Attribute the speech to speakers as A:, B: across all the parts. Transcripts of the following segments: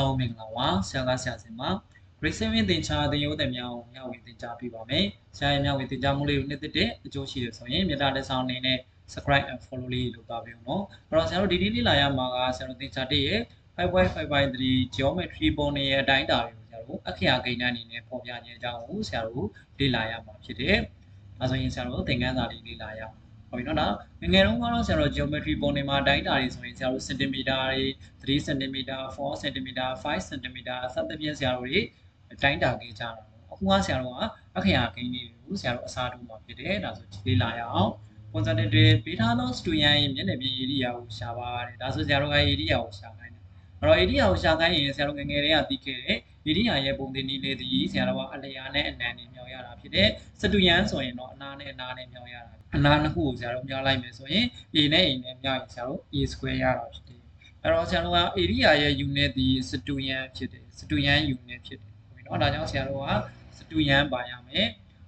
A: တို့သမီးတို့အားလုံးမင်္ဂလာပါဆရာကဆရာစင်ပါ grade 7သင်ချာသင်ရိုးတဲ့များကိုမျှဝေသင်ကြားပေးပါမယ်ဆရာရဲ့မျှဝေသင်ကြားမှုလေးကိုနှစ်သက်တဲ့အကျိုးရှိတယ်ဆိုရင်မြေတားလက်ဆောင်အနေနဲ့ subscribe and follow လေးလုပ်ပါပေးဦးနော်အဲ့တော့ဆရာတို့ဒီနေ့လေ့လာရမှာကဆရာတို့သင်ချာတဲ့ရဲ့5.5.3 geometry ပုံနေရဲ့အတိုင်းအတာတွေကိုဆရာတို့အခရာကိန်းတန်းအနေနဲ့ပေါ်ပြခြင်းအကြောင်းကိုဆရာတို့လေ့လာရမှာဖြစ်တယ်ဒါဆိုရင်ဆရာတို့သင်ခန်းစာလေးလေ့လာရအောင် ဟုတ်ပြီနော်ဒါငယ်ငယ်တုန်းကတော့ဆရာတို့ geometry ပုံနေမှာအတိုင်းအတာတွေဆိုရင်ဆရာတို့ centimeter တွေ3 cm 4 cm 5 cm စသဖြင့်ဆရာတို့တွေအတိုင်းတာခဲ့ကြတာပေါ့အခုကဆရာတို့ကအခရာကိန်းလေးတွေကိုဆရာတို့အစားထိုးမှာဖြစ်တယ်ဒါဆိုလေ့လာရအောင်ပုံစံတွေပေးထားသော student ရဲ့မျက်နှာပြင် area ကိုရှာပါတယ်ဒါဆိုဆရာတို့က area ကိုရှာခိုင်းတယ်အဲ့တော့ area ကိုရှာခိုင်းရင်ဆရာတို့ငယ်ငယ်လေးကသိခဲ့တယ် area ရဲ့ပုံသင်နည်းလေးဒီဆရာတို့ကအလျာနဲ့အနံနဲ့မြောက်ရတာဖြစ်တယ်စတူယန်ဆိုရင်တော့အနာနဲ့အနာနဲ့မြောက်ရတာအနာနှစ်ခုကိုဆရာတို့မြောက်လိုက်မယ်ဆိုရင် a နဲ့ a နဲ့မြောက်ရင်ဆရာတို့ a square ရတာဖြစ်တယ်အဲ့တော့ဆရာတို့က area ရဲ့ unit ဒီစတူယန်ဖြစ်တယ်စတူယန် unit ဖြစ်တယ်ဟုတ်ပြီနော်ဒါကြောင့်ဆရာတို့ကစတူယန်ပါရမယ်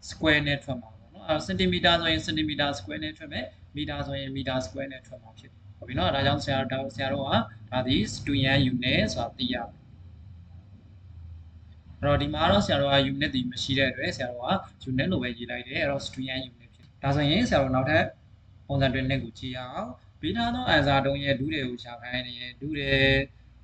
A: square နဲ့ထွက်မှာပေါ့နော်အဲ့စင်တီမီတာဆိုရင်စင်တီမီတာ square နဲ့ထွက်မယ်မီတာဆိုရင်မီတာ square နဲ့ထွက်မှာဖြစ်တယ်ဟုတ်ပြီနော်ဒါကြောင့်ဆရာတို့ဆရာတို့ကဒါဒီ student unit ဆိုတာသိရမယ် အဲ့တော့ဒီမှာတော့ဆရာတို့က unit ဒီမရှိတဲ့အတွက်ဆရာတို့က unit လို့ပဲရေးလိုက်တယ်အဲ့တော့ student unit ဖြစ်ဒါဆိုရင်ဆရာတို့နောက်ထပ်ပုံစံတွေနဲ့ကိုကြည့်ရအောင်ဘေးထားသော answer တုံးရဲ့ဒုတွေကိုရှာခိုင်းနေဒုတွေ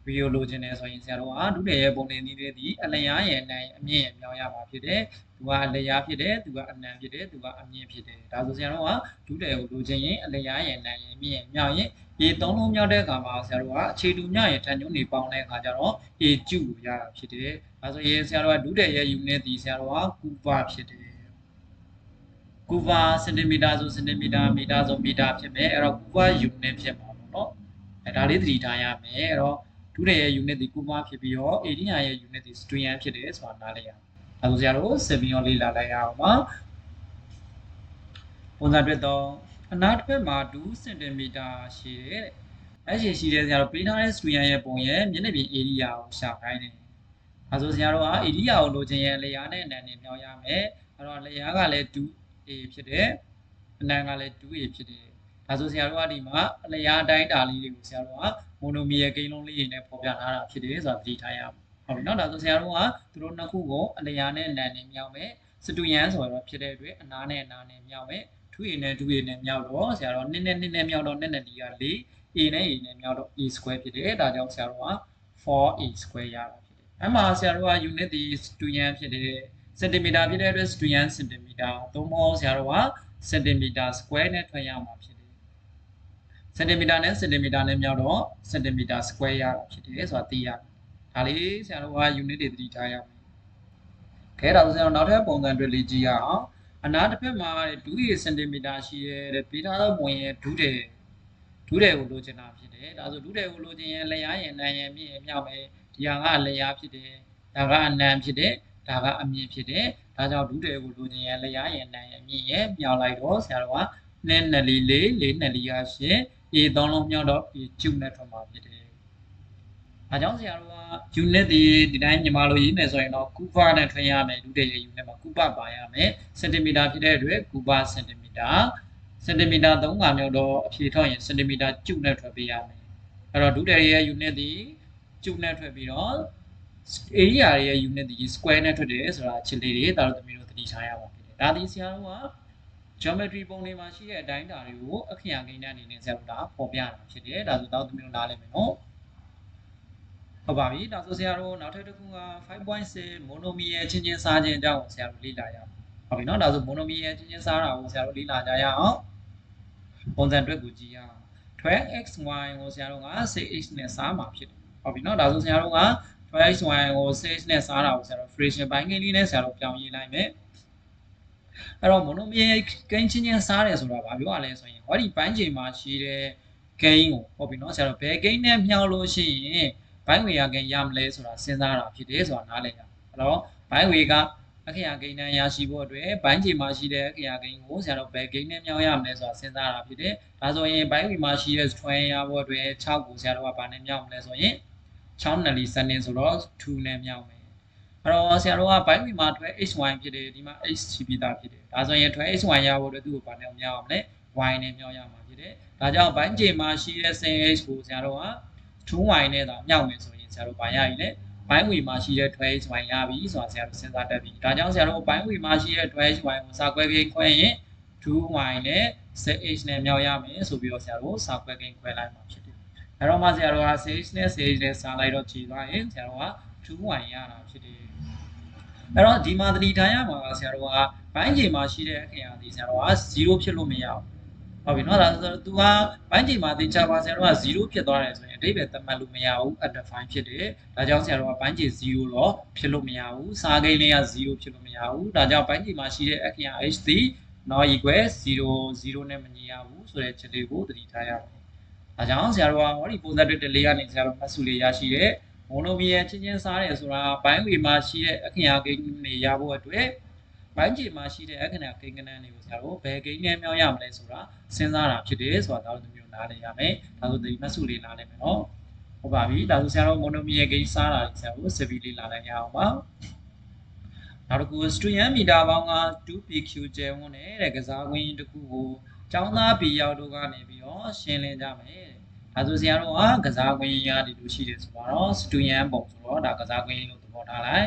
A: ဗီဒီယိုလိုချင်တယ်ဆိုရင်ဆရာတို့ကဒုတွေရဲ့ပုံနေနည်းလေးဒီအလျားရဲ့နိုင်အမြင့်ရဲ့မြောင်းရမှာဖြစ်တယ်သူကအလျားဖြစ်တယ်သူကအနံဖြစ်တယ်သူကအမြင့်ဖြစ်တယ်ဒါဆိုဆရာတို့ကဒုတွေကိုလိုချင်ရင်အလျားရဲ့နိုင်ရဲ့မြင့်ရဲ့မြောင်းရင်ရေသုံးလုံးမြောက်တဲ့အခါမှာဆရာတို့ကအခြေတူမြရဲ့ထန်ညွန်းတွေပေါင်းတဲ့အခါကျတော့ရေကျုလို့ရတာဖြစ်တယ် ဒါဆိုရင်ဆရာတို့ကဒုတွေရဲ့ unit ဒီဆရာတို့ကကူပါဖြစ်တယ်ကူပါစင်တီမီတာဆိုစင်တီမီတာမီတာဆိုမီတာဖြစ်မယ်အဲ့တော့ကူပါ unit ဖြစ်မှာပေါ့နော်အဲဒါလေးသတိထားရမယ်အဲ့တော့ဒုတွေရဲ့ unit ဒီကူပါဖြစ်ပြီးတော့ area ရဲ့ unit ဒီ student ဖြစ်တယ်ဆိုတာနားလည်ရအောင်အဲဆိုဆရာတို့စင်ပြီးတော့လေ့လာလိုက်ရအောင်ပါပုံစံအတွက်တော့အနာတစ်ဖက်မှာ2 cm ရှိတယ်တဲ့အဲ့ရှိရှိတဲ့ဆရာတို့ပေးထားတဲ့ student ရဲ့ပုံရဲ့မျက်နှာပြင် area ကိုရှာခိုင်းတယ် အဲဆိုဆရာတို့က area ကိုလိုချင်ရဲ့လေယာနဲ့အနံနဲ့မြောက်ရမယ်အဲ့တော့လေယာကလည်း 2a ဖြစ်တယ်အနံကလည်း 2a ဖြစ်တယ်ဒါဆိုဆရာတို့ကဒီမှာအလျားအတိုင်းတာလေးတွေကိုဆရာတို့ကမိုနိုမီရဲ့ကိန်းလုံးလေးတွေနဲ့ဖော်ပြထားတာဖြစ်တယ်ဆိုတာသတိထားရအောင်ဟုတ်ပြီနော်ဒါဆိုဆရာတို့ကသူတို့နှစ်ခုကိုအလျားနဲ့အနံနဲ့မြောက်မယ်စတူယန်ဆိုတော့ဖြစ်တဲ့အတွက်အနာနဲ့အနာနဲ့မြောက်မယ် 2a နဲ့ 2a နဲ့မြောက်တော့ဆရာတို့2နဲ့2နဲ့မြောက်တော့2နဲ့ဒီက4 a နဲ့ a နဲ့မြောက်တော့ a square ဖြစ်တယ်ဒါကြောင့်ဆရာတို့က 4a square ရတာဖြစ်တယ် အဲ့မှာဆရာတို့က unit ဒီ student ဖြစ်တယ်စင်တီမီတာဖြစ်တဲ့အတွက် student စင်တီမီတာသုံးမောဆရာတို့ကစင်တီမီတာ square နဲ့ထွက်ရမှာဖြစ်တယ်စင်တီမီတာနဲ့စင်တီမီတာနဲ့မြောက်တော့စင်တီမီတာ square ရတာဖြစ်တယ်ဆိုတာသိရတယ်ဒါလေးဆရာတို့က unit တွေသတိထားရမယ်ခဲဒါဆိုဆရာတို့နောက်ထပ်ပုံစံတွေလေးကြည့်ရအောင်အနာတစ်ဖက်မှာ2စင်တီမီတာရှိရဲတဲ့ပေးထားသောပုံရဲ့ဒုတဲ့ဒုတဲ့ကိုလိုချင်တာဖြစ်တယ်ဒါဆိုဒုတဲ့ကိုလိုချင်ရင်လျားရင်နံရင်မြင့်ရင်မြောက်မယ် ဒီဟာကလျားဖြစ်တယ်ဒါကအနံဖြစ်တယ်ဒါကအမြင့်ဖြစ်တယ်ဒါကြောင့်ဒုတဲ့ကိုလိုချင်ရင်လျားရင်နံရင်မြင့်ရင်မြောက်လိုက်တော့ဆရာတော်ကနဲ့နယ်လီလေးလေးနယ်လီရရှင်အေသုံးလုံးမြောက်တော့ဒီကျုပ်နဲ့ထွက်မှာဖြစ်တယ်။ဒါကြောင့်ဆရာတော်က unit ဒီဒီတိုင်းညီမလိုရေးမယ်ဆိုရင်တော့ကူပါနဲ့ထွင်ရမယ်ဒုတဲ့ရဲ့ unit မှာကူပါပါရမယ်စင်တီမီတာဖြစ်တဲ့အတွက်ကူပါစင်တီမီတာစင်တီမီတာ3ခါမြောက်တော့အဖြေထောက်ရင်စင်တီမီတာကျုပ်နဲ့ထွက်ပေးရမယ်။အဲ့တော့ဒုတဲ့ရဲ့ unit ဒီ ကျုပ်နဲ့ထွက်ပြီးတော့ area ရဲ့ unit ဒီ square နဲ့ထွက်တယ်ဆိုတာအချက်လေးတွေဒါတို့သမီးတို့သတိထားရပါဖြစ်တယ်။ဒါဒီဆရာတို့က geometry ပုံတွေမှာရှိတဲ့အတိုင်းတာတွေကိုအခရာကိန်းတန်းအနေနဲ့ဆရာတို့ဒါပေါ်ပြတာဖြစ်တယ်ဒါဆိုတော့သမီးတို့နားလည်မယ်နော်ဟုတ်ပါပြီဒါဆိုဆရာတို့နောက်ထပ်တစ်ခုက5.6 monomial ချင်းချင်းစားခြင်းအကြောင်းကိုဆရာတို့လေ့လာရအောင်ဟုတ်ပြီနော်ဒါဆို monomial ချင်းချင်းစားတာကိုဆရာတို့လေ့လာကြရအောင်ပုံစံတွက်ကိုကြည့်ရအောင် 12xy ကိုဆရာတို့က 6x နဲ့စားမှာဖြစ်တယ် ဟုတ်ပြီနော်ဒါဆိုဆရာတို့က 12xy ကို 6x နဲ့စားတာကိုဆရာတို့ fraction ဘိုင်းကိန်းလေးနဲ့ဆရာတို့ပြောင်းရေးလိုက်မယ်အဲ့တော့ monomial ကိန်းချင်းချင်းစားတယ်ဆိုတာဘာပြောရလဲဆိုရင်ဟောဒီပိုင်းချိန်မှာရှိတဲ့ကိန်းကိုဟုတ်ပြီနော်ဆရာတို့ဘယ်ကိန်းနဲ့မြောက်လို့ရှိရင်ဘိုင်းဝေရကိန်းရမလဲဆိုတာစဉ်းစားတာဖြစ်တယ်ဆိုတာနားလည်ကြအဲ့တော့ဘိုင်းဝေကအခရာကိန်းတန်းရရှိဖို့အတွက်ဘိုင်းချိန်မှာရှိတဲ့အခရာကိန်းကိုဆရာတို့ဘယ်ကိန်းနဲ့မြောက်ရမလဲဆိုတာစဉ်းစားတာဖြစ်တယ်ဒါဆိုရင်ဘိုင်းဝေမှာရှိတဲ့ twin ရဖို့အတွက်6ကိုဆရာတို့ကဘာနဲ့မြောက်မလဲဆိုရင် 6နယ်လီစနစ်ဆိုတော့2နဲ့မြောက်မယ်အဲ့တော့ဆရာတို့ကဘိုင်းဝီမှာထွဲ hy ဖြစ်တယ်ဒီမှာ h ရှိပြီးသားဖြစ်တယ်ဒါဆိုရင်ထွဲ hy ရဖို့အတွက်သူ့ကိုဘာနဲ့မြောက်အောင်လဲ y နဲ့မြောက်ရမှာဖြစ်တယ်ဒါကြောင့်ဘိုင်းချိန်မှာရှိတဲ့ sin h ကိုဆရာတို့က 2y နဲ့သာမြောက်မယ်ဆိုရင်ဆရာတို့ဗာရည်လဲဘိုင်းဝေမှာရှိတဲ့ 12hy ရပြီဆိုတာဆရာတို့စဉ်းစားတတ်ပြီဒါကြောင့်ဆရာတို့ဘိုင်းဝေမှာရှိတဲ့ 12hy ကိုစာခွဲကိန်းခွဲရင် 2y နဲ့ 6h နဲ့မြောက်ရမယ်ဆိုပြီးတော့ဆရာတို့စာခွဲကိန်းခွဲလိုက်မှာဖြစ်တယ် အဲ့တော့မှဆရာတို့က 6h နဲ့ 6h နဲ့စာလိုက်တော့ခြေသွားရင်ဆရာတို့က 2y ရတာဖြစ်တယ်အဲ့တော့ဒီမှာတတိထားရမှာကဆရာတို့ကဘိုင်းချိန်မှာရှိတဲ့အခရာဒီဆရာတို့က0ဖြစ်လို့မရဘူးဟုတ်ပြီနော်ဒါဆိုတော့ तू ကဘိုင်းချိန်မှာသင်ချပါဆရာတို့က0ဖြစ်သွားတယ်ဆိုရင်အတိတ်ပဲသတ်မှတ်လို့မရဘူး undefined ဖြစ်တယ်ဒါကြောင့်ဆရာတို့ကဘိုင်းချိန်0တော့ဖြစ်လို့မရဘူးစာကိန်းလေးက0ဖြစ်လို့မရဘူးဒါကြောင့်ဘိုင်းချိန်မှာရှိတဲ့အခရာ h သည် not equal 0 0နဲ့မညီရဘူးဆိုတဲ့ချက်လေးကိုသတိထားရမယ် ဒါကြောင့်ဆရာတို့ကဟောဒီပုံစံတွေတလေးကနေဆရာတို့မှတ်စုလေးရရှိတဲ့မိုနိုမီယာချင်းချင်းစားတယ်ဆိုတာဘိုင်းဝေမှာရှိတဲ့အခရာကိန်းတွေရဖို့အတွက်ဘိုင်းခြေမှာရှိတဲ့အခရာကိန်းကဏ္ဍတွေကိုဆရာတို့ဘယ်ကိန်းနဲ့မြောက်ရမလဲဆိုတာစဉ်းစားတာဖြစ်တယ်ဆိုတာတော့ဒီမျိုးနားလည်ရမယ်ဒါဆိုဒီမှတ်စုလေးနားလည်မယ်နော်ဟုတ်ပါပြီဒါဆိုဆရာတို့မိုနိုမီယာကိန်းစားတာဆရာတို့စပီလေးလာနိုင်ရအောင်ပါနောက်တစ်ခု student meter ပေါင်းက 2pq ကျဲဝန်းတဲ့ကစားကွင်းတစ်ခုကို ကျောင်းသားပြည်ရောက်တို့ကနေပြီးတော့ရှင်းလင်းကြမယ်ဒါဆိုဆရာတို့ကကစားကွင်းရဒီလိုရှိတယ်ဆိုတော့ student ပုံဆိုတော့ဒါကစားကွင်းလို့သဘောထားလိုက်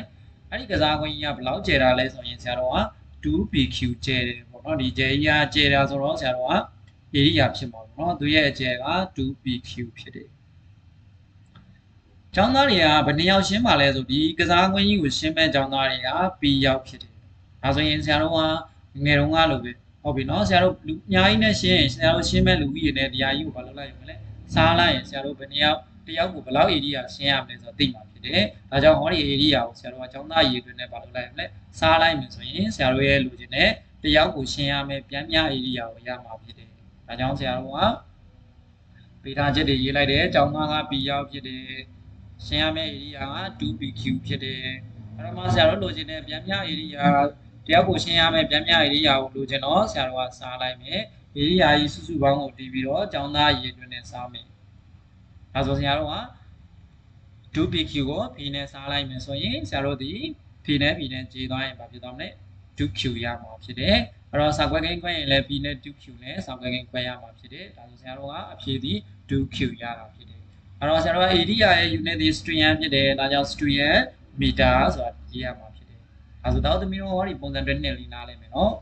A: အဲ့ဒီကစားကွင်းကြီးကဘယ်လောက်ကျယ်တာလဲဆိုရင်ဆရာတို့က 2pq ကျယ်တယ်ပေါ့နော်ဒီကျယ်ကြီးကကျယ်တာဆိုတော့ဆရာတို့က area ဖြစ်မှာပေါ့နော်သူရဲ့အကျယ်က 2pq ဖြစ်တယ်ကျောင်းသားတွေကဘယ်နှစ်ယောက်ရှင်းပါလဲဆိုဒီကစားကွင်းကြီးကိုရှင်းမဲ့ကျောင်းသားတွေက P ရောက်ဖြစ်တယ်ဒါဆိုရင်ဆရာတို့ကငယ်တုန်းကလိုပဲ ဟုတ်ပြီနော်ဆရာတို့လူအများကြီးနဲ့ရှင်းရင်ဆရာတို့ရှင်းမဲ့လူကြီးတွေနဲ့တရားကြီးကိုဘာလုပ်လိုက်ရမလဲစားလိုက်ရင်ဆရာတို့ဘယ်နှစ်ယောက်တယောက်ကိုဘယ်လောက် area ရှင်းရမလဲဆိုတော့သိမှာဖြစ်တယ်ဒါကြောင့်ဟောဒီ area ကိုဆရာတို့ကကျောင်းသားရေတွင်နဲ့ဘာလုပ်လိုက်ရမလဲစားလိုက်မယ်ဆိုရင်ဆရာတို့ရဲ့လူချင်းနဲ့တယောက်ကိုရှင်းရမယ်ပြန်မြ area ကိုရမှာဖြစ်တယ်ဒါကြောင့်ဆရာတို့ကပေတာချက်တွေရေးလိုက်တယ်ကျောင်းသားက P ရောက်ဖြစ်တယ်ရှင်းရမယ့် area က 2pq ဖြစ်တယ်အဲ့တော့မှဆရာတို့လိုချင်တဲ့ပြန်မြ area တယောက်ကိုရှင်းရမယ့်ပြန်မြ area ကိုလိုချင်တော့ဆရာတို့ကစားလိုက်မယ် area ကြီးစုစုပေါင်းကိုတည်ပြီးတော့ကျောင်းသားရေတွင်နဲ့စားမယ်ဒါဆိုဆရာတို့က 2pq ကို p နဲ့စားလိုက်မယ်ဆိုရင်ဆရာတို့ဒီ p နဲ့ p နဲ့ခြေသွားရင်ဘာဖြစ်သွားမလဲ 2q ရမှာဖြစ်တယ်အဲ့တော့စာခွဲကိန်းခွဲရင်လည်း p နဲ့ 2q နဲ့စာခွဲကိန်းခွဲရမှာဖြစ်တယ်ဒါဆိုဆရာတို့ကအဖြေဒီ 2q ရတာဖြစ်တယ်အဲ့တော့ဆရာတို့က area ရဲ့ unit ဒီ string ဖြစ်တယ်ဒါကြောင့် string meter ဆိုတာရေးရမှာဖြစ်တယ် ဒါဆိုတော့သမီးတို့ဟောဒီပုံစံတွေနဲ့လေးနားလဲမယ်နော်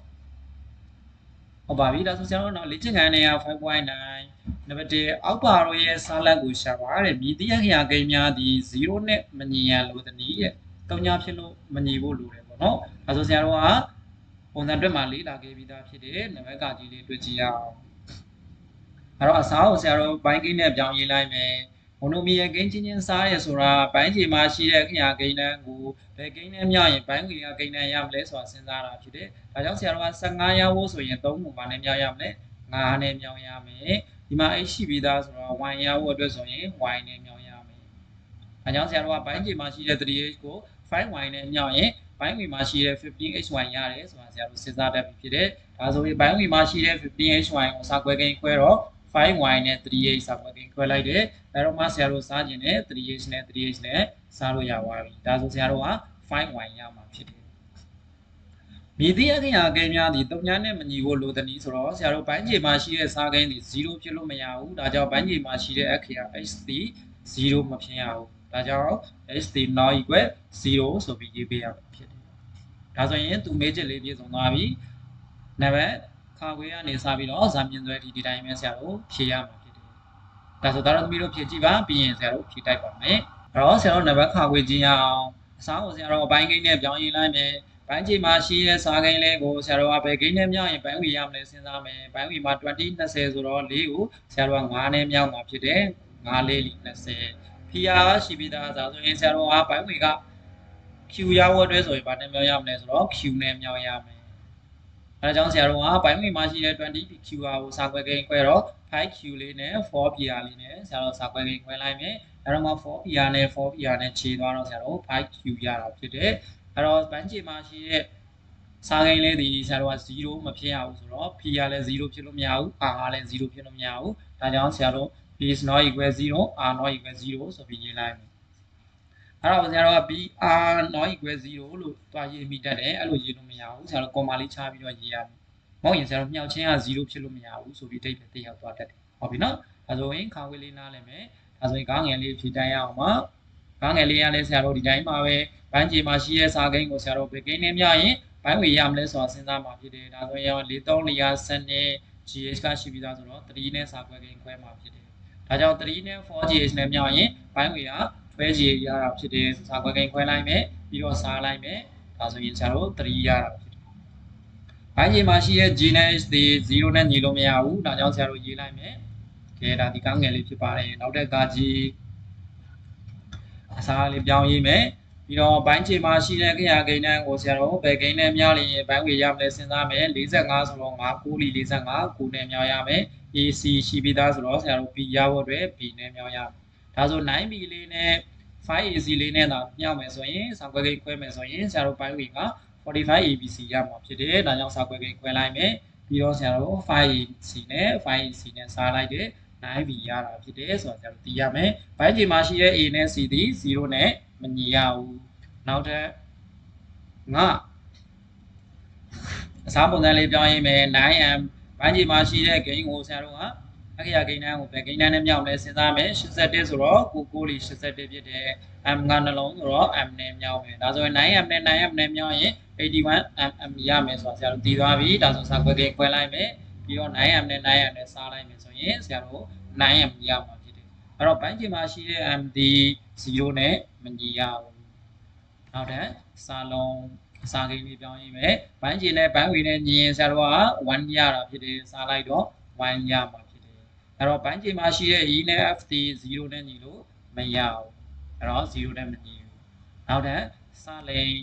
A: ဟုတ်ပါပြီဒါဆိုဆရာတို့တော့လေ့ကျင့်ခန်းတွေက5.9နံပါတ်1အောက်ပါရောရဲ့စာလက်ကိုရှာပါတဲ့မြည်တရခရာကိန်းများသည်0နဲ့မညီရလို့တနည်းရဲ့တုံညာဖြစ်လို့မညီဖို့လိုတယ်ပေါ့နော်ဒါဆိုဆရာတို့ကပုံစံတွက်မှာလေးလာခဲ့ပြီးသားဖြစ်တယ်နံပါတ်ကကြီးလေးတွေ့ကြည့်ရအောင်အဲ့တော့အစားကိုဆရာတို့ဘိုင်းကိန်းနဲ့ပြောင်းရေးလိုက်မယ် မိုနိုမီယကိန်းချင်းချင်းစားရဆိုတာဘိုင်းချေမှာရှိတဲ့ခရာကိန်းတန်းကိုဘယ်ကိန်းနဲ့မြရင်ဘိုင်းကကိန်းနဲ့ရမလဲဆိုတာစဉ်းစားတာဖြစ်တယ်ဒါကြောင့်ဆရာတို့က15ရဖို့ဆိုရင်3ပုံပါနဲ့မြောက်ရမလဲ9နဲ့မြောက်ရမယ်ဒီမှာ h ရှိပြီးသားဆိုတော့ y ရဖို့အတွက်ဆိုရင် y နဲ့မြောက်ရမယ်။အဲကြောင့်ဆရာတို့ကဘိုင်းကြီးမှာရှိတဲ့ 3h ကို 5y နဲ့မြောက်ရင်ဘိုင်းဝီမှာရှိတဲ့ 15hy ရတယ်ဆိုတာဆရာတို့စဉ်းစားတတ်ပြီဖြစ်တယ်။ဒါဆိုရင်ဘိုင်းဝီမှာရှိတဲ့ 15hy ကိုစာခွဲကိန်းခွဲတော့ 5y နဲ့ 3h စာခွဲကိန်းခွဲလိုက်တယ်။အဲတော့မှဆရာတို့စားခြင်းနဲ့ 3h နဲ့ 3h နဲ့စားလို့ရသွားပြီ။ဒါဆိုဆရာတို့က 5y ရမှာဖြစ်တယ်မြည်သည့်အခရာကိန်းများသည်တုံညာနဲ့မညီဖို့လိုသည်ဆိုတော့ဆရာတို့ဘိုင်းခြေမှာရှိတဲ့စားကိန်းသည်0ဖြစ်လို့မရဘူးဒါကြောင့်ဘိုင်းခြေမှာရှိတဲ့အခရာ h သည်0မဖြစ်ရဘူးဒါကြောင့် h သည် not equal 0ဆိုပြီးရေးပေးရမှာဖြစ်တယ်ဒါဆိုရင်သူမေးချက်လေးပြည့်စုံသွားပြီနံပါတ် ခါခွေးကနေစပြီးတော့ဇာမြင်သွဲဒီဒီတိုင်းပဲဆရာတို့ဖြေရမှာဖြစ်တယ်ဒါဆိုတော့သမီးတို့ဖြေကြည့်ပါပြီးရင်ဆရာတို့ဖြေတိုက်ပါမယ်အဲ့တော့ဆရာတို့နံပါတ်ခါခွေးကြည့်ရအောင်အစားကိုဆရာတို့အပိုင်းကိန်းနဲ့ပြောင်းရေးလိုက်မယ်ဘိုင်းကြီးမှာရှိတဲ့စားကိန်းလေးကိုဆရာတော်ကဘယ်ကိန်းနဲ့မြောက်ရင်ဘိုင်းဝီရမလဲစဉ်းစားမယ်ဘိုင်းဝီမှာ20 20ဆိုတော့4ကိုဆရာတော်က9နဲ့မြောက်မှာဖြစ်တယ်9လေးလီ20ဖီယာရှိပြီးသားဆိုရင်ဆရာတော်ကဘိုင်းဝီက Q ရဖို့အတွက်ဆိုရင်ဘာနဲ့မြောက်ရမလဲဆိုတော့ Q နဲ့မြောက်ရမယ် အဲဒါကြောင့်ဆရာတော်ကဘိုင်းဝီမှာရှိတဲ့ 20 Q ကိုစာခွဲကိန်းခွဲတော့ 5Q လေးနဲ့ 4PR လေးနဲ့ဆရာတော်စာခွဲကိန်းခွဲလိုက်မယ်အဲတော့မှ 4PR နဲ့ 4PR နဲ့ခြေသွားတော့ဆရာတော် 5Q ရတာဖြစ်တယ်အဲ့တော့ဘန်းချေမှာရှိတဲ့စားကိန်းလေးဒီဆရာတို့က0မဖြစ်ရဘူးဆိုတော့ p ကလည်း0ဖြစ်လို့မရဘူး r ကလည်း0ဖြစ်လို့မရဘူးဒါကြောင့်ဆရာတို့ p is not equal 0 r not equal 0ဆိုပြီးရေးလိုက်မယ် အဲ့တော့ဆရာတို့က b r not equal 0လို့တွားရေးမိတတ်တယ်အဲ့လိုရေးလို့မရဘူးဆရာတို့ comma လေးချပြီးတော့ရေးရမယ်မဟုတ်ရင်ဆရာတို့မြောက်ချင်းက0ဖြစ်လို့မရဘူးဆိုပြီးတိတ်ပဲတိတ်ရောက်သွားတတ်တယ်ဟုတ်ပြီနော်ဒါဆိုရင်ခါဝေးလေးနားလည်မယ်ဒါဆိုရင်ခေါင်းငယ်လေးဖြည့်တိုင်းရအောင်ပါဘာငယ်လေးရလဲဆရာတို့ဒီတိုင်းပါပဲဘန်းကြီးမှာရှိရဲ့စာကိန်းကိုဆရာတို့ဘယ်ကိန်းနဲ့မြရင်ဘန်းဝေရမလဲဆိုတာစဉ်းစားမှာဖြစ်တယ်ဒါဆိုရင်43လျာစနစ် GH ကရှိပြီးသားဆိုတော့3နဲ့စာခွဲကိန်းခွဲမှာဖြစ်တယ်ဒါကြောင့်3နဲ့ 4GH နဲ့မြရင်ဘန်းဝေက 12GH ရတာဖြစ်တယ်စာခွဲကိန်းခွဲလိုက်မယ်ပြီးတော့စားလိုက်မယ်ဒါဆိုရင်ဆရာတို့3ရတာဖြစ်တယ်ဘန်းကြီးမှာရှိရဲ့ G နဲ့ H တွေ0နဲ့ညီလို့မရဘူးဒါကြောင့်ဆရာတို့ရေးလိုက်မယ်ကဲဒါဒီကောင်းငယ်လေးဖြစ်ပါတယ်နောက်တဲ့ကကြီးအစားလေးပြောင်းရေးမယ်ပြီးတော့ဘိုင်းချေမှာရှိတဲ့ခရကိန်းတန်းကိုဆရာတို့ဘယ်ကိန်းနဲ့များလျင်ဘိုင်းဝေရမလဲစဉ်းစားမယ်45ဆိုတော့5 9လီ45 9နဲ့များရမယ် AC ရှိပြီးသားဆိုတော့ဆရာတို့ B ရဖို့အတွက် B နဲ့များရမယ်ဒါဆို 9B လေးနဲ့ 5AC လေးနဲ့သာမြောက်မယ်ဆိုရင်စာခွဲကိန်းခွဲမယ်ဆိုရင်ဆရာတို့ဘိုင်းဝေက 45 ABC ရမှာဖြစ်တယ်ဒါကြောင့်စာခွဲကိန်းခွဲလိုက်မယ်ပြီးတော့ဆရာတို့ 5AC နဲ့ 5AC နဲ့စားလိုက်တယ် 9B ရတာဖြစ်တယ်ဆိုတော့ကျွန်တော်သိရမယ်။ဘိုင်းဂျီမှာရှိတဲ့ A နဲ့ C သည်0နဲ့မညီရဘူး။နောက်ထပ်ငါအစားပုံစံလေးပြောင်းရေးမယ် 9M ဘိုင်းဂျီမှာရှိတဲ့ gain ကိုဆရာတို့က အခေယ gain တန်းကိုပဲ gain တန်းနဲ့မြောက်လဲစဉ်းစားမယ်81ဆိုတော့ကိုကိုလီ81ဖြစ်တယ် M ကနှလုံးဆိုတော့ M နဲ့မြောက်မယ်ဒါဆိုရင် 9M နဲ့ 9M နဲ့မြောက်ရင် 81M ရမယ်ဆိုတော့ဆရာတို့သိသွားပြီဒါဆိုစာခွဲကိန်းခွဲလိုက်မယ်ပြီးတော့ 9M နဲ့ 9M နဲ့စားလိုက်မယ်ဆိုရင်ဆရာတို့ 9M ရမှာဖြစ်တယ်အဲ့တော့ဘိုင်းချိန်မှာရှိတဲ့ M ဒီ0နဲ့မညီရဘူးနောက်ထပ်စာလုံးအစာကိန်းလေးပြောင်းရေးမယ်ဘိုင်းချိန်နဲ့ဘိုင်းဝေနဲ့ညီရင်ဆရာတို့က1ရတာဖြစ်တယ်စားလိုက်တော့1ရမှာဖြစ်တယ် အဲ့တော့ဘိုင်းချိန်မှာရှိတဲ့ E နဲ့ F ဒီ0နဲ့ညီလို့မရဘူးအဲ့တော့0နဲ့မညီဘူးနောက်ထပ်စာလိန်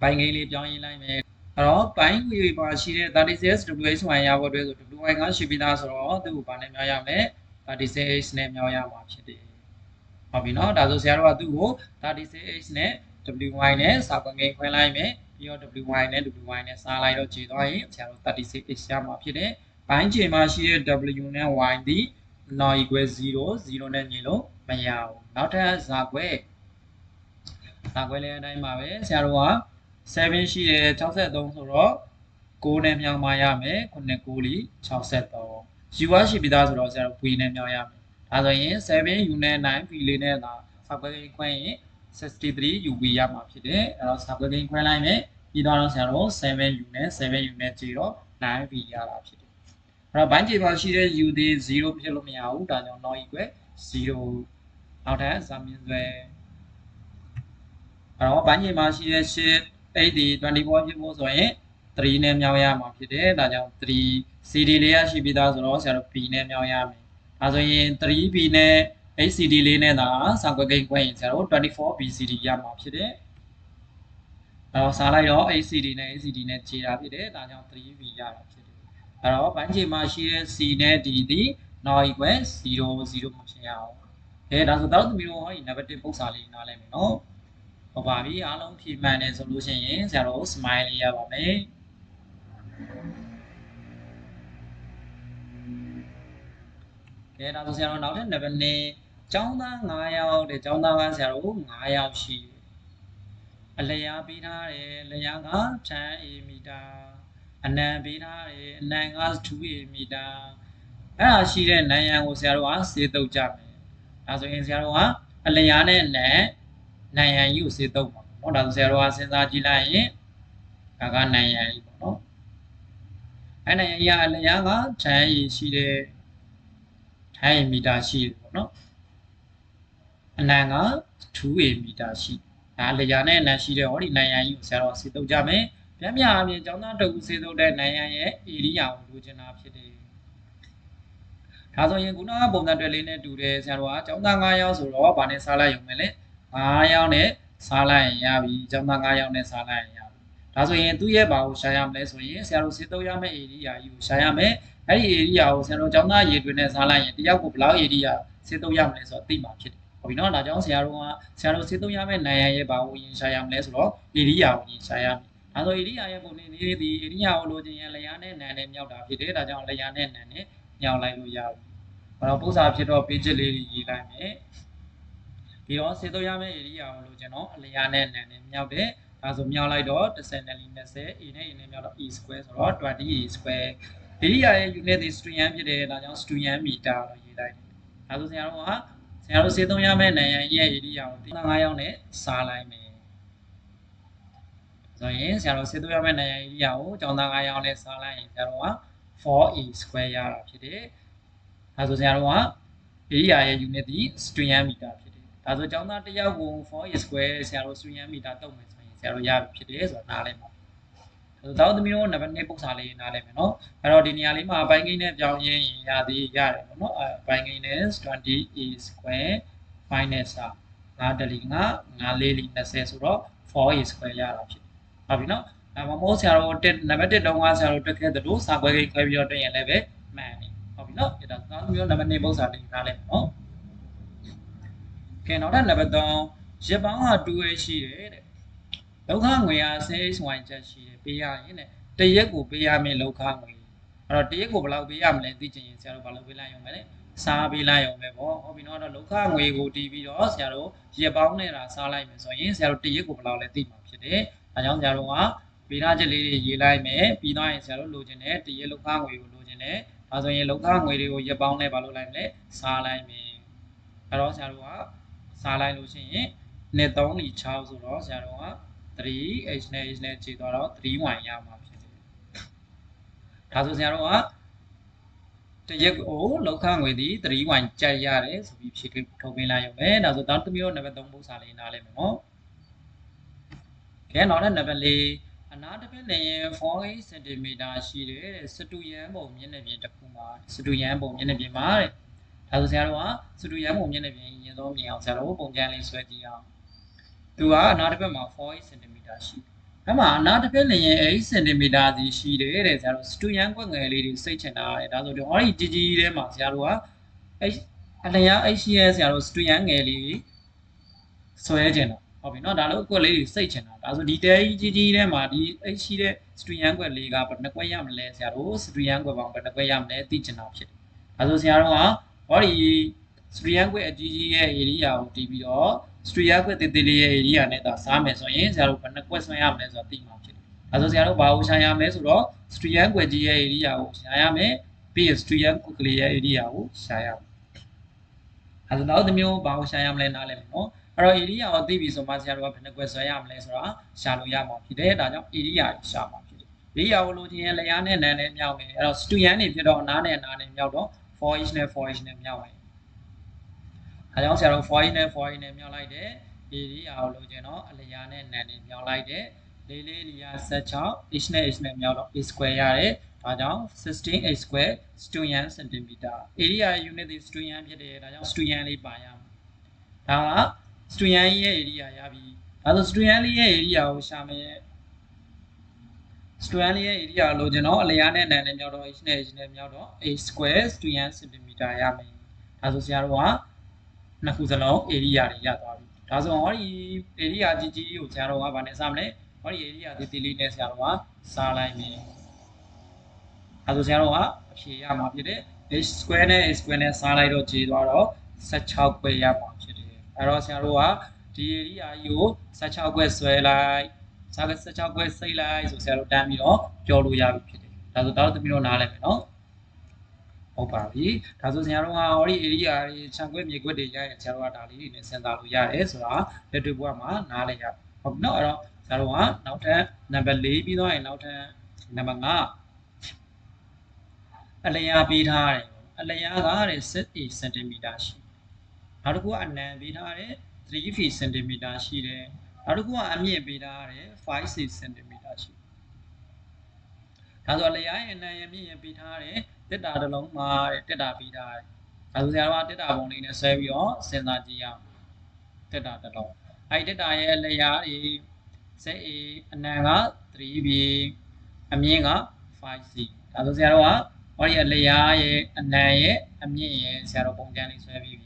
A: ဘိုင်းကိန်းလေးပြောင်းရေးလိုက်မယ်အဲ့တော့ဘိုင်းဝေပါရှိတဲ့ 36 WH1 ရဖို့အတွက်ဆို WY ကရှိပြီးသားဆိုတော့သူ့ကိုဘာနဲ့မြောက်ရမလဲ 36H နဲ့မြောက်ရမှာဖြစ်တယ်။ဟုတ်ပြီနော်ဒါဆိုဆရာတို့ကသူ့ကို 36H နဲ့ WY နဲ့စာကွန်ဂိမ်းခွဲလိုက်မယ်ပြီးတော့ WY နဲ့ WY နဲ့စားလိုက်တော့ခြေသွားရင်ဆရာတို့ 36H ရမှာဖြစ်တယ်။ ဘိုင်းခြေမှာရှိတဲ့ W နဲ့ Y ဒီ not equal 0 0နဲ့ညီလို့မရဘူး။နောက်ထပ်ဇာကွဲဇာကွဲလည်းအတိုင်းပါပဲဆရာတို့က7ရှိတယ်63ဆိုတော့6နဲ့မြောက်မှရမယ်9 9လီ63 U ကရှိပြီးသားဆိုတော့ဆရာတို့ V နဲ့မြောက်ရမယ်ဒါဆိုရင်7 U နဲ့ 9 V လေးနဲ့သာစာကွဲကိန်းခွဲရင်63 UV ရမှာဖြစ်တယ်အဲ့တော့စာကွဲကိန်းခွဲလိုက်မယ်ပြီးတော့ဆရာတို့ 7 U နဲ့ 7 U နဲ့ကြည့်တော့ 9V ရတာဖြစ်တယ်အဲ့ တော့ဘန်းကျေပါရှိတဲ့ U ဒီ0ဖြစ်လို့မရဘူးဒါကြောင့် not equal 0နောက်ထပ်ဇာမြင်စွဲအဲ့တော့ဘန်းကျေမှာရှိတဲ့ shit 8ဒီ24ဖြစ်ဖို့ဆိုရင်3နဲ့မြောက်ရမှာဖြစ်တယ်ဒါကြောင့်3 CD လေးရရှိပြီးသားဆိုတော့ဆရာတို့ B နဲ့မြောက်ရမယ်ဒါဆိုရင် 3B နဲ့ HCD လေးနဲ့သာစာကွက်ကိန်းခွဲရင်ဆရာတို့ 24BCD ရမှာဖြစ်တယ်အဲတော့စားလိုက်တော့ HCD နဲ့ HCD နဲ့ခြေတာဖြစ်တယ်ဒါကြောင့် 3B ရတာဖြစ်တယ် အဲတော့ဘန်းခြေမှာရှိတဲ့ C နဲ့ D ဒီ not equal 0 0မဖြစ်ရအောင်အဲဒါဆိုတော့သမီးတို့ဟောဒီ negative ပု္ပ္ပစာလေးနားလဲမယ်နော်ဟုတ်ပါပြီအားလုံးဖြေမှန်တယ်ဆိုလို့ရှိရင်ဆရာတို့ smile လေးရပါမယ်ကဲဒါဆိုဆရာတို့နောက်ထပ် level နဲ့ကျောင်းသား9ယောက်တဲ့ကျောင်းသားကဆရာတို့9ယောက်ရှိတယ်အလျာပေးထားတယ်လျာကဖြန်း A မီတာ အနံပေးထားတယ်အနံက2မီတာအဲ့ဒါရှိတဲ့နံရံကိုဆရာတို့ကစေတုပ်ကြမယ်ဒါဆိုရင်ဆရာတို့ကအလျားနဲ့နံနံရံကြီးကိုစေတုပ်ပါဟောဒါဆိုဆရာတို့ကစဉ်းစားကြည့်လိုက်ရင်ဒါကနံရံကြီးပေါ့နော်အဲ့နံရံကြီးကအလျားကထန်ရည်ရှိတယ်ထန်ရည်မီတာရှိတယ်ပေါ့နော်အနံက2မီတာရှိဒါအလျားနဲ့အနံရှိတဲ့ဟောဒီနံရံကြီးကိုဆရာတို့စေတုပ်ကြမယ် ပြင်းပြအပြင်ကျောင်းသားတကူစေတုပ်တဲ့နိုင်ရန်ရဲ့ဧရိယာကိုလိုချင်တာဖြစ်တယ်ဒါဆိုရင်ခုနကပုံစံတွဲလေးနဲ့တူတယ်ဆရာတော်ကကျောင်းသား9ယောက်ဆိုတော့ဗာနဲ့စားလိုက်ရုံပဲလေ9ယောက်နဲ့စားလိုက်ရင်ရပြီကျောင်းသား9ယောက်နဲ့စားလိုက်ရင်ရပြီဒါဆိုရင်သူ့ရဲ့ဘာကိုရှာရမလဲဆိုရင်ဆရာတို့စေတုပ်ရမယ့်ဧရိယာကြီးကိုရှာရမယ်အဲ့ဒီဧရိယာကိုဆရာတို့ကျောင်းသားရေတွင်နဲ့စားလိုက်ရင်တယောက်ကိုဘယ်လောက်ဧရိယာစေတုပ်ရမလဲဆိုတော့သိမှာဖြစ်တယ်ဟုတ်ပြီနော်ဒါကြောင့်ဆရာတို့ကဆရာတို့စေသုံးရမယ့်နိုင်ရရဲ့ဘာကိုရင်ရှာရမလဲဆိုတော့ဧရိယာကိုရင်ရှာရမယ် ဒါဆိုဧရိယာရဲ့ပုံနေနေဒီဧရိယာကိုလိုချင်ရင်လျာနဲ့နံနဲ့မြောက်တာဖြစ်တယ်ဒါကြောင့်လျာနဲ့နံနဲ့မြောက်လိုက်လို့ရပြီဘာလို့ပုံစံဖြစ်တော့ page လေးတွေရေးလိုက်မယ်ပြီးတော့စေသုံးရမယ့်ဧရိယာကိုလိုချင်တော့အလျာနဲ့နံနဲ့မြောက်တယ်ဒါဆိုမြောက်လိုက်တော့10နဲ့20 a နဲ့ a နဲ့မြောက်တော့ e square ဆိုတော့ 20a square ဧရိယာရဲ့ unit ဒီ string ဖြစ်တယ်ဒါကြောင့် string meter လို့ရေးလိုက်တယ်ဒါဆိုဆရာတို့ကဆရာတို့စေသုံးရမယ့်နိုင်ရန်ရဲ့ area ကို35ရောက်နဲ့စားလိုက်မယ် ဆိုရင်ဆရာတို့စေသုံးရမယ့်နိုင်ရန် area ကိုကျောင်းသား9ရောက်နဲ့စားလိုက်ရင်ဆရာတို့က 4a square ရတာဖြစ်တယ်ဒါဆိုဆရာတို့က area ရဲ့ unit ဒီ string meter ဖြစ်တယ်ဒါဆိုကျောင်းသားတစ်ယောက်ကို 4a square ဆရာတို့ string meter တုံးမယ်ဆိုရင်ဆရာတို့ရပြီဖြစ်တယ်ဆိုတာနားလည်ပါဆိုတော့သမီးတို့နံပါတ်2ပုံစံလေးနားလည်မယ်နော်အဲ့တော့ဒီနေရာလေးမှာအပိုင်းကိန်းနဲ့ပြောင်းရင်းရသည်ရတယ်ပေါ့နော်အပိုင်းကိန်းနဲ့ 20a square minus 5 delete 5 5လေးလီ20ဆိုတော့ 4a square ရတာဖြစ် ဟုတ်ပြီနော်ဒါမှမဟုတ်ဆရာတို့တက်နံပါတ်1တုန်းကဆရာတို့တက်ခဲ့သလိုစာပွဲကိန်းခွဲပြီးတော့တွင်ရင်လည်းပဲမှန်နေဟုတ်ပြီနော်ဒါတော့သမီးတို့နံပါတ်2ပုံစံလေးနားလည်မယ်နော်ကဲနောက်ထပ်နံပါတ်3ရက်ပေါင်းက 2a ရှိတယ်တဲ့လောက်ခငွေက 6y ချက်ရှိတယ်ပေးရရင်တဲ့တရက်ကိုပေးရမယ်လောက်ခငွေအဲ့တော့တရက်ကိုဘယ်လောက်ပေးရမလဲသိချင်ရင်ဆရာတို့ဘာလုပ်ပေးလိုက်ရုံပဲလေစားပေးလိုက်ရုံပဲပေါ့ဟုတ်ပြီနော်တော့လောက်ခငွေကိုတီးပြီးတော့ဆရာတို့ရက်ပေါင်းနဲ့တာစားလိုက်မယ်ဆိုရင်ဆရာတို့တရက်ကိုဘယ်လောက်လဲသိမှာဖြစ်တယ် ဒါကြောင့်ဆရာတို့ကပေးထားချက်လေးတွေရေးလိုက်မယ်ပြီးတော့ရင်ဆရာတို့လိုချင်တဲ့တရက်လောက်ခငွေကိုလိုချင်တယ်ဒါဆိုရင်လောက်ခငွေတွေကိုရက်ပေါင်းနဲ့ဘာလုပ်လိုက်မလဲစားလိုက်မယ်အဲ့တော့ဆရာတို့ကစားလိုက်လို့ရှိရင်နှစ်3လီ6ဆိုတော့ဆရာတို့က 3 h နဲ့ h နဲ့ခြေသွားတော့ 3y ရမှာဖြစ်တယ်။ဒါဆိုဆရာတို့ကတရက်ကိုလောက်ခငွေသည် 3y ကြိုက်ရတယ်ဆိုပြီးဖြည့်ထုတ်ပေးလိုက်ရုံပဲ။ဒါဆိုတောင်းတစ်မျိုးနံပါတ်3ပုဒ်စာလေးနားလည်မယ်နော်။ ကဲနောက်ထပ်နံပါတ်4အနာတစ်ဖက်နဲ့ရင်4 cm ရှိတယ်တဲ့စတူယန်ပုံမျက်နှာပြင်တစ်ခုမှာစတူယန်ပုံမျက်နှာပြင်မှာတဲ့ဒါဆိုဆရာတို့ကစတူယန်ပုံမျက်နှာပြင်ရင်တော့မြင်အောင်ဆရာတို့ပုံကြမ်းလေးဆွဲကြည့်အောင်သူကအနာတစ်ဖက်မှာ4 cm ရှိတယ်။အဲ့မှာအနာတစ်ဖက်လည်းရင်8 cm စီရှိတယ်တဲ့ဆရာတို့စတူယန်ကွက်ငယ်လေးတွေစိတ်ချင်တာတဲ့ဒါဆိုတော့ဟောဒီကြီးကြီးထဲမှာဆရာတို့ကအဲ့အလျာ HCS ဆရာတို့စတူယန်ငယ်လေးဆွဲချင်တာ ဟုတ်ပြီနော်ဒါလို့ကွက်လေးတွေစိတ်ချင်တာဒါဆိုဒီတဲကြီးကြီးထဲမှာဒီ H ရှိတဲ့စတူယန်ကွက်လေးကဘယ်နှကွက်ရမလဲဆရာတို့စတူယန်ကွက်ပေါင်းဘယ်နှကွက်ရမလဲသိချင်တာဖြစ်တယ်။ဒါဆိုဆရာတို့ကဟောဒီစတူယန်ကွက်အကြီးကြီးရဲ့ area ကိုတီးပြီးတော့စထရီယာကွက်တေးသေးလေးရဲ့ area နဲ့သာစားမယ်ဆိုရင်ဆရာတို့ဘယ်နှကွက်ဆွဲရမလဲဆိုတော့သိမှာဖြစ်တယ်။အဲဆိုဆရာတို့ဘာကိုရှာရမလဲဆိုတော့စထရီယာကွက်ကြီးရဲ့ area ကိုရှာရမယ်ပြီးရင်စထရီယာကွက်ကလေးရဲ့ area ကိုရှာရမယ်။အဲဆိုနောက်တစ်မျိုးဘာကိုရှာရမလဲနားလည်မယ်နော်။ အဲ့တော့ area ကိုသိပြီဆိုမှဆရာတို့ကဘယ်နှကွက်ဆွဲရမလဲဆိုတာရှာလို့ရမှာဖြစ်တယ်။ဒါကြောင့် area ကိုရှာမှာဖြစ်တယ်။ area ကိုလိုချင်ရင်လျားနဲ့နန်းနဲ့မြောက်မယ်။အဲ့တော့ student နေဖြစ်တော့အနားနဲ့အနားနဲ့မြောက်တော့ 4h နဲ့ 4h နဲ့မြောက်မယ်အဲကြောင့်ဆရာတို့ foil နဲ့ foil နဲ့မြောက်လိုက်တယ် area ကိုလိုချင်တော့အလျာနဲ့နန်နဲ့မြောက်လိုက်တယ်လေးလေးလီယာ16 h နဲ့ h နဲ့မြောက်တော့ a square ရတယ်ဒါကြောင့် 16 h square student centimeter area unit ဒီ student ဖြစ်တယ်ဒါကြောင့် student လေးပါရမယ်ဒါက student ရဲ့ area ရပြီဒါဆို student လေးရဲ့ area ကိုရှာမယ် student လေးရဲ့ area လိုချင်တော့အလျာနဲ့နန်နဲ့မြောက်တော့ h နဲ့ h နဲ့မြောက်တော့ a square student centimeter ရမယ်ဒါဆိုဆရာတို့ကနှစ်ခုစလုံး area တွေရသွားပြီဒါဆိုဟောဒီ area ကြီးကြီးကိုဆရာတော်ကဗာနဲ့စမလဲဟောဒီ area သေးသေးလေးနဲ့ဆရာတော်ကစားလိုက်မယ်ဒါဆိုဆရာတော်ကအဖြေရမှာဖြစ်တယ် h square နဲ့ h square နဲ့စားလိုက်တော့ခြေသွားတော့16ပဲရမှာဖြစ်တယ် အဲတော့ဆရာတော်ကဒီ area ကြီးကို16ခွဲဆွဲလိုက်စားက16ခွဲစိတ်လိုက်ဆိုဆရာတို့တန်းပြီးတော့ပြောလို့ရပြီဖြစ်တယ်ဒါဆိုတော့သမီးတို့နားလည်မယ်နော်ဟုတ်ပါပြီဒါဆိုဆရာတို့က ori area တွေခြံခွဲမြေခွဲတွေရရင်ဆရာတို့ကဒါလေးတွေနဲ့စဉ်းစားလို့ရတယ်ဆိုတာလက်တွေ့ဘဝမှာနားလည်ရဟုတ်ပြီနော်အဲ့တော့ဆရာတို့ကနောက်ထပ်နံပါတ်4ပြီးတော့ရင်နောက်ထပ်နံပါတ်5အလျာပေးထားတယ်အလျာကတဲ့7 cm ရှိ နောက်တစ်ခုကအနံပေးထားတယ်3 feet cm ရှိတယ်နောက်တစ်ခုကအမြင့်ပေးထားတယ်5 cm ရှိဒါဆိုအလျာရဲ့အနံရဲ့မြင့်ရဲ့ပေးထားတယ်တစ်တာတစ်လုံးမှာတဲ့တစ်တာပြီးတာဒါဆိုဆရာတို့ကတစ်တာပုံလေးနဲ့ဆွဲပြီးတော့စဉ်းစားကြည့်ရအောင်တစ်တာတစ်လုံးအဲ့တစ်တာရဲ့လျာတွေစဲ A အနံက 3B အမြင့်က 5C ဒါဆိုဆရာတို့ကဟောဒီအလျာရဲ့အနံရဲ့အမြင့်ရဲ့ဆရာတို့ပုံစံလေးဆွဲပြီးပြီ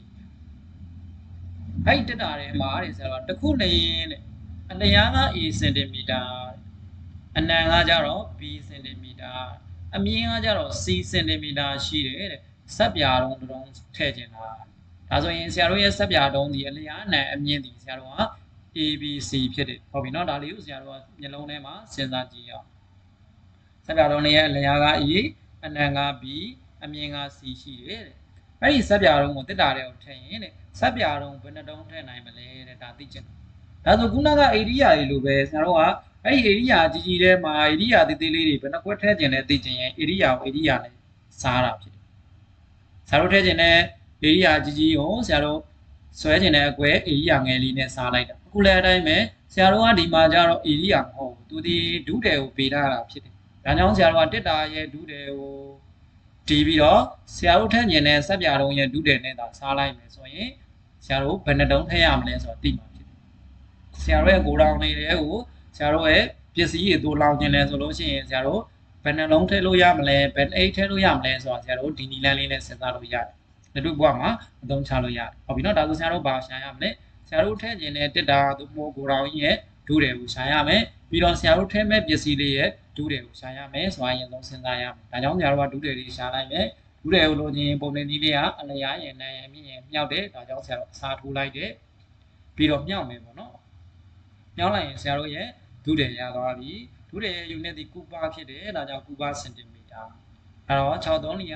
A: အဲ့တစ်တာထဲမှာတဲ့ဆရာတို့ကတစ်ခုနေရင်တဲ့အလျာက A စင်တီမီတာအနံကကြတော့ B စင်တီမီတာအမြင့်ကကြတော့ c စင်တီမီတာရှိတယ်တဲ့စက်ပြာတုံးတုံးထည့်ကျင်တာဒါဆိုရင်ဆရာတို့ရဲ့စက်ပြာတုံးဒီအလျားနံအမြင့်ဒီဆရာတို့က ABC ဖြစ်တယ်ဟုတ်ပြီเนาะဒါလေးကိုဆရာတို့ကမျိုးလုံးထဲမှာစဉ်းစားကြည့်ရအောင်စက်ပြာတုံးလေးရဲ့အလျားက A အနံက B အမြင့်က C ရှိတယ်တဲ့ အဲ့ဒီဆက်ပြာတုံးကိုတစ်တာတွေကိုထည့်ရင်တဲ့ဆက်ပြာတုံးဘယ်နှတုံးထည့်နိုင်မလဲတဲ့ဒါသိချင်တယ်ဒါဆိုခုနကဧရိယာတွေလိုပဲဆရာတို့ကအဲ့ဒီဧရိယာကြီးကြီးထဲမှာဧရိယာသေးသေးလေးတွေဘယ်နှခွက်ထည့်ကျင်လဲသိချင်ရင်ဧရိယာကိုဧရိယာနဲ့စားတာဖြစ်တယ်ဆရာတို့ထည့်ကျင်တဲ့ဧရိယာကြီးကြီးကိုဆရာတို့ဆွဲကျင်တဲ့အကွဲဧရိယာငယ်လေးနဲ့စားလိုက်တာအခုလည်းအတိုင်းပဲဆရာတို့ကဒီမှာကျတော့ဧရိယာမဟုတ်ဘူးသူဒီဒုတယ်ကိုပေးထားတာဖြစ်တယ်ဒါကြောင့်ဆရာတို့ကတစ်တာရဲ့ဒုတယ်ကို တီးပြီးတော့ဆရာတို့ထည့်ကျင်တဲ့ဆက်ပြာတုံးရဲ့ဒုတယ်နဲ့သာစားလိုက်မယ်ဆိုရင်ဆရာတို့ဘယ်နှတုံးထည့်ရမလဲဆိုတော့သိမှာဖြစ်တယ်ဆရာတို့ရဲ့ကိုယ်တော်လေးတွေကိုဆရာတို့ရဲ့ပစ္စည်းတွေတူလောင်ကျင်လဲဆိုလို့ရှိရင်ဆရာတို့ဘယ်နှလုံးထည့်လို့ရမလဲဘယ်အိတ်ထည့်လို့ရမလဲဆိုတော့ဆရာတို့ဒီနီလန်းလေးနဲ့စဉ်းစားလို့ရတယ်လက်တွေ့ဘဝမှာအသုံးချလို့ရတယ်ဟုတ်ပြီနော်ဒါဆိုဆရာတို့ဘာရှာရမလဲဆရာတို့ထည့်ကျင်တဲ့တစ်တာသို့မဟုတ်ကိုယ်တော်ကြီးရဲ့ ဒုတယ်ကိုရှာရမယ်ပြီးတော့ဆရာတို့ထည့်မဲ့ပစ္စည်းလေးရဲ့ဒုတယ်ကိုရှာရမယ်ဆိုရင်အရင်ဆုံးစဉ်းစားရမယ်ဒါကြောင့်ဆရာတို့ကဒုတယ်လေးရှာလိုက်မယ်ဒုတယ်ကိုလိုချင်ပုံနေနည်းလေးကအလျားရင်နဲ့မြင့်ရင်မြောက်တယ်ဒါကြောင့်ဆရာတို့အစားထိုးလိုက်တယ်ပြီးတော့မြောက်မယ်ပေါ့နော်မြောက်လိုက်ရင်ဆရာတို့ရဲ့ဒုတယ်ရသွားပြီဒုတယ်ရဲ့ unit ဒီကူပါဖြစ်တယ်ဒါကြောင့်ကူပါစင်တီမီတာအဲ့တော့6 3 4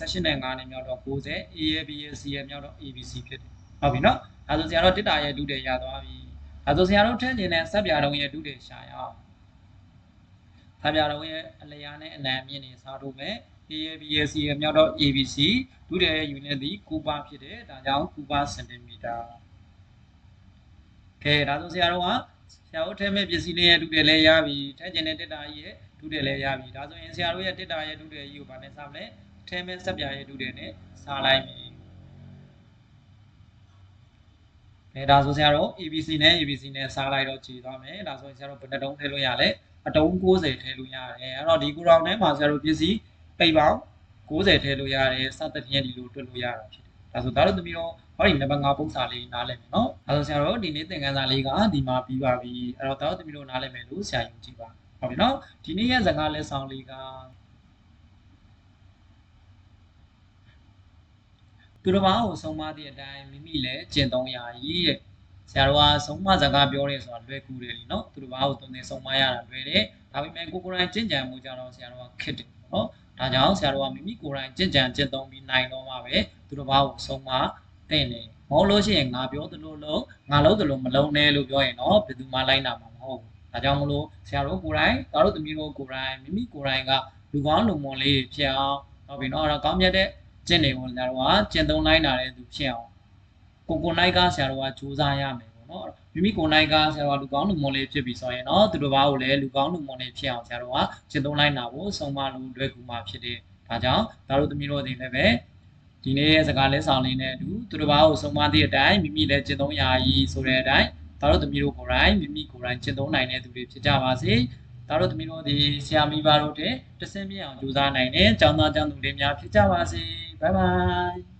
A: 18 18နဲ့9နဲ့မြောက်တော့90 A ရဲ့ B ရဲ့ C ရဲ့မြောက်တော့ ABC ဖြစ်တယ်ဟုတ်ပြီနော်ဒါဆိုဆရာတို့တစ်တာရဲ့ဒုတယ်ရသွားပြီ ဒါဆိုဆရာတို့ထည့်နေတဲ့စက်ပြာတုံးရဲ့ဒုတယ်ရှာရအောင်စက်ပြာတုံးရဲ့အလျားနဲ့အနံအမြင့်နေစားထုတ်မယ် A ရဲ့ B ရဲ့ C ရဲ့မြောက်တော့ ABC ဒုတယ်ရဲ့ unit ဒီကူပါဖြစ်တယ်ဒါကြောင့်ကူပါစင်တီမီတာကဲဒါဆိုဆရာတို့ကဆရာတို့ထဲမဲ့ပစ္စည်းလေးရဲ့ဒုတယ်လည်းရပြီထဲကျင်တဲ့တစ်တာကြီးရဲ့ဒုတယ်လည်းရပြီဒါဆိုရင်ဆရာတို့ရဲ့တစ်တာရဲ့ဒုတယ်ကြီးကိုဗာနဲ့စားမလဲထဲမဲ့စက်ပြာရဲ့ဒုတယ်နဲ့စားလိုက်ပြီ အဲဒါဆိုဆရာတို့ ABC နဲ့ ABC နဲ့စားလိုက်တော့ကြည်သွားမယ်ဒါဆိုရင်ဆရာတို့ဘယ်နှတုံးထည့်လို့ရလဲအတုံး60ထည့်လို့ရတယ်အဲ့တော့ဒီကူရောင်ထဲမှာဆရာတို့ပစ္စည်းပိတ်ပေါင်း60ထည့်လို့ရတယ်စသဖြင့်ဒီလိုတွက်လို့ရတာဖြစ်တယ်ဒါဆိုဒါတို့သမီးတို့ဟောဒီနံပါတ်5ပုံစံလေးနားလည်မယ်နော်အဲဆိုဆရာတို့ဒီနေ့သင်ခန်းစာလေးကဒီမှာပြီးပါပြီအဲ့တော့ဒါတို့သမီးတို့နားလည်မယ်လို့ဆရာယုံကြည်ပါဟုတ်ပြီနော်ဒီနေ့ရဲ့စကားလက်ဆောင်လေးက သူတစ်ပါးကိုဆုံးမသည့်အတိုင်းမိမိလည်းကျင့်သုံးရည်တဲ့ဆရာတော်ကဆုံးမစကားပြောရဲဆိုတာလွယ်ကူတယ်လीနော်သူတစ်ပါးကိုသုံးနေဆုံးမရတာလွယ်တယ်ဒါပေမဲ့ကိုကိုယ်တိုင်ကျင့်ကြံမှုကြတော့ဆရာတော်ကခက်တယ်နော်ဒါကြောင့်ဆရာတော်ကမိမိကိုယ်တိုင်ကျင့်ကြံကျင့်သုံးပြီးနိုင်တော့မှပဲသူတစ်ပါးကိုဆုံးမတဲ့နေမဟုတ်လို့ရှိရင်ငါပြောသလိုလို့ငါလုပ်သလိုမလုပ်နဲ့လို့ပြောရင်တော့ဘယ်သူမှလိုက်နာမှာမဟုတ်ဘူးဒါကြောင့်မလို့ဆရာတော်ကိုယ်တိုင်တော်တို့သမီးတို့ကိုယ်တိုင်မိမိကိုယ်တိုင်ကလူကောင်းလူမွန်လေးဖြစ်အောင်ဟုတ်ပြီနော်အဲ့တော့ကောင်းမြတ်တဲ့ ကျင့်တွေကိုဆရာတော်ကကျင့်သုံးလိုက်နာတဲ့သူဖြစ်အောင်ကိုကိုနိုင်ကဆရာတော်ကစူးစမ်းရမယ်ပေါ့နော်မိမိကိုနိုင်ကဆရာတော်ကလူကောင်းလူမွန်လေးဖြစ်ပြီဆိုရင်တော့သူတို့ဘာကိုလည်းလူကောင်းလူမွန်လေးဖြစ်အောင်ဆရာတော်ကကျင့်သုံးလိုက်နာဖို့ဆုံးမလို့လွယ်ကူမှဖြစ်တယ်ဒါကြောင့်ဒါတို့သမီးတို့အနေနဲ့ပဲဒီနေ့ရဲ့စကားလဲဆောင်လေးနဲ့အတူသူတို့ဘာကိုဆုံးမသည့်အတိုင်းမိမိလည်းကျင့်သုံးရာကြီးဆိုတဲ့အတိုင်းဒါတို့သမီးတို့ကိုယ်တိုင်မိမိကိုယ်တိုင်ကျင့်သုံးနိုင်တဲ့သူတွေဖြစ်ကြပါစေဒါတို့သမီးတို့ဒီဆရာမိဘတို့တဲ့တဆင်းပြအောင်ကြိုးစားနိုင်တဲ့ကျောင်းသားကျောင်းသူတွေများဖြစ်ကြပါစေ ဘိုင်ဘိုင်